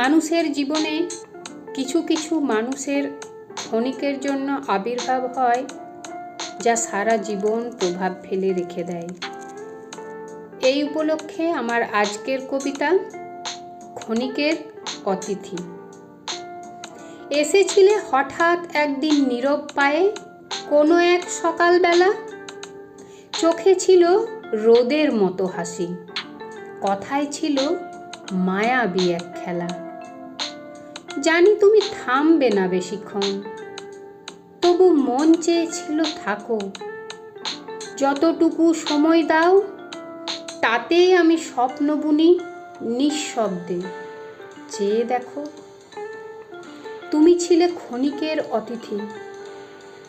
মানুষের জীবনে কিছু কিছু মানুষের ক্ষণিকের জন্য আবির্ভাব হয়, যা সারা জীবন প্রভাব ফেলে রেখে দেয়। এই উপলক্ষে আমার আজকের কবিতা ক্ষণিকের অতিথি। এসেছিলে হঠাৎ একদিন নীরব পায়ে, কোনো এক সকালবেলা। চোখে ছিল রোদের মতো হাসি, কথায় ছিল মায়াবী এক খেলা। জানি তুমি থামবে না বেশিক্ষণ। তবু মন চেয়েছিল থাকো। যতটুকু সময় দাও, তাতেই আমি স্বপ্ন বুনি নিঃশব্দে। চেয়ে দেখো, তুমি ছিলে ক্ষণিকের অতিথি।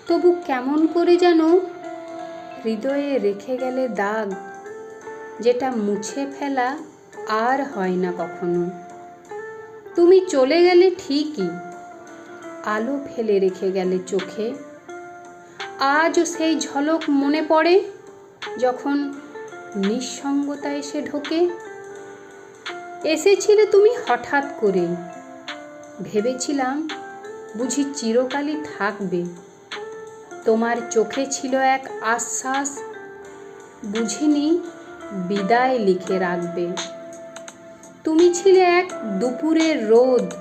তবু কেমন করে যেন হৃদয়ে রেখে গেলে দাগ, যেটা মুছে ফেলা আর হয় না কখনো। তুমি চলে গেলে ঠিকই। আলো ফেলে রেখে গেলে চোখে। আজও সেই ঝলক মনে পড়ে যখন নিঃসঙ্গতা এসে ঢোকে। এসেছিলে তুমি হঠাৎ করে। ভেবেছিলাম বুঝি চিরকালই থাকবে। তোমার চোখে ছিল এক আশ্বাস, বুঝিনি বিদায় লিখে রাখবে। তুমি ছিলে এক দুপুরের রোদ,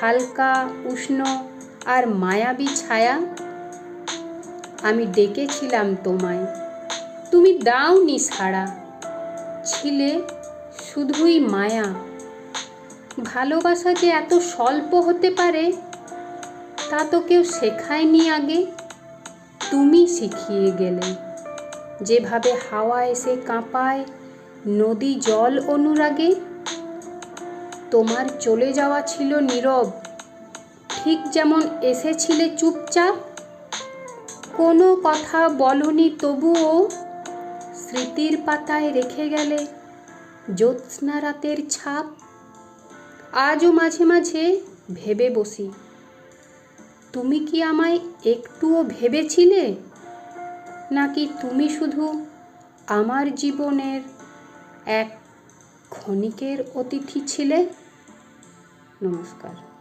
হালকা, উষ্ণ আর মায়াবী ছায়া। আমি ডেকেছিলাম তোমায়। তুমি দাওনি সাড়া। ছিলে শুধুই মায়া। ভালোবাসা যে এত স্বল্প হতে পারে, তা তো কেউ শেখায়নি আগে। তুমি শিখিয়ে গেলে। যেভাবে হাওয়া এসে কাঁপায় নদী জল অনুরাগে তোমার চলে যাওয়া ছিল নীরব। ঠিক যেমন এসেছিলে চুপচাপ। কোনো কথা বলনি তবুও স্মৃতির পাতায় রেখে গেলে জ্যোৎস্না রাতের ছাপ। আজও মাঝে মাঝে ভেবে বসি। তুমি কি আমায় একটুও ভেবেছিলে? নাকি তুমি শুধু আমার জীবনের এক ক্ষণিকের অতিথি ছিলে? নমস্কার।